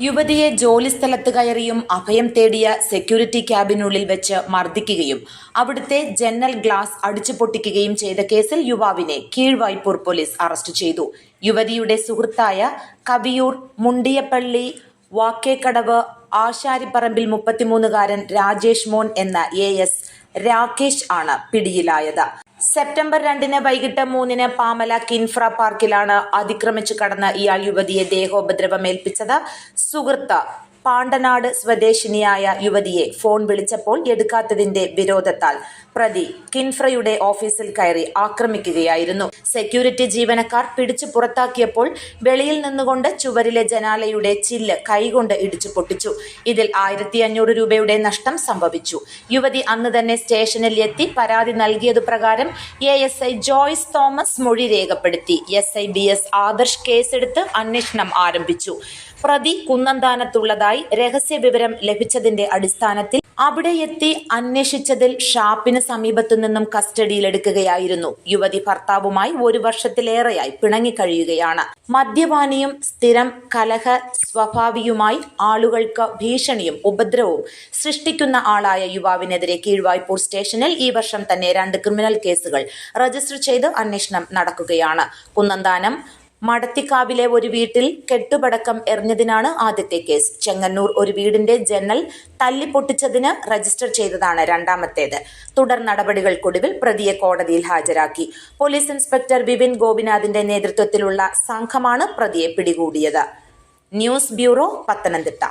യുവതിയെ ജോലിസ്ഥലത്ത് കയറിയും അഭയം തേടിയ സെക്യൂരിറ്റി ക്യാബിനുള്ളിൽ വെച്ച് മർദ്ദിക്കുകയും അവിടുത്തെ ജനൽ ഗ്ലാസ് അടിച്ചു പൊട്ടിക്കുകയും ചെയ്ത കേസിൽ യുവാവിനെ കീഴ്വായ്പൂർ പോലീസ് അറസ്റ്റ് ചെയ്തു. യുവതിയുടെ സുഹൃത്തായ കവിയൂർ മുണ്ടിയപ്പള്ളി വാക്കേക്കടവ് ആശാരിപ്പറമ്പിൽ മുപ്പത്തിമൂന്നുകാരൻ രാജേഷ് മോൻ എന്ന എ എസ് രാകേഷ് ആണ് പിടിയിലായത്. സെപ്റ്റംബർ രണ്ടിന് വൈകിട്ട് മൂന്നിന് പാമല കിൻഫ്ര പാർക്കിലാണ് അതിക്രമിച്ചു കടന്ന ഇയാൾ യുവതിയെ ദേഹോപദ്രവം ഏൽപ്പിച്ചത്. സുഹൃത്ത് പാണ്ടനാട് സ്വദേശിനിയായ യുവതിയെ ഫോൺ വിളിച്ചപ്പോൾ എടുക്കാത്തതിന്റെ വിരോധത്താൽ പ്രതി കിൻഫ്രയുടെ ഓഫീസിൽ കയറി ആക്രമിക്കുകയായിരുന്നു. സെക്യൂരിറ്റി ജീവനക്കാർ പിടിച്ചു പുറത്താക്കിയപ്പോൾ വെളിയിൽ നിന്നുകൊണ്ട് ചുവരിലെ ജനാലയുടെ ചില്ല് കൈകൊണ്ട് ഇടിച്ചു പൊട്ടിച്ചു. ഇതിൽ ആയിരത്തി അഞ്ഞൂറ് രൂപയുടെ നഷ്ടം സംഭവിച്ചു. യുവതി അന്ന് തന്നെ സ്റ്റേഷനിൽ എത്തി പരാതി നൽകിയതു പ്രകാരം A S I Joyce Thomas മൊഴി രേഖപ്പെടുത്തി. S I B S Adarsh കേസെടുത്ത് അന്വേഷണം ആരംഭിച്ചു. പ്രതി കുന്നന്താനത്തുള്ളതായി രഹസ്യ വിവരം ലഭിച്ചതിന്റെ അടിസ്ഥാനത്തിൽ അവിടെ എത്തി അന്വേഷിച്ചതിൽ ഷാപ്പിന് സമീപത്തു നിന്നും കസ്റ്റഡിയിലെടുക്കുകയായിരുന്നു. യുവതി ഭർത്താവുമായി ഒരു വർഷത്തിലേറെയായി പിണങ്ങിക്കഴിയുകയാണ്. മദ്യപാനിയും സ്ഥിരം കലഹ സ്വഭാവിയുമായി ആളുകൾക്ക് ഭീഷണിയും ഉപദ്രവവും സൃഷ്ടിക്കുന്ന ആളായ യുവാവിനെതിരെ കീഴ്വായ്പൂർ സ്റ്റേഷനിൽ ഈ വർഷം തന്നെ രണ്ട് ക്രിമിനൽ കേസുകൾ രജിസ്റ്റർ ചെയ്ത് അന്വേഷണം നടക്കുകയാണ്. കുന്നന്താനം മടത്തിക്കാവിലെ ഒരു വീട്ടിൽ കെട്ടുപടക്കം എറിഞ്ഞതിനാണ് ആദ്യത്തെ കേസ്. ചെങ്ങന്നൂർ ഒരു വീടിന്റെ ജനൽ തല്ലിപ്പൊട്ടിച്ചതിന് രജിസ്റ്റർ ചെയ്തതാണ് രണ്ടാമത്തേത്. തുടർ നടപടികൾക്കൊടുവിൽ പ്രതിയെ കോടതിയിൽ ഹാജരാക്കി. പോലീസ് ഇൻസ്പെക്ടർ വിപിൻ ഗോപിനാഥിന്റെ നേതൃത്വത്തിലുള്ള സംഘമാണ് പ്രതിയെ പിടികൂടിയത്. News bureau Pathanamthitta.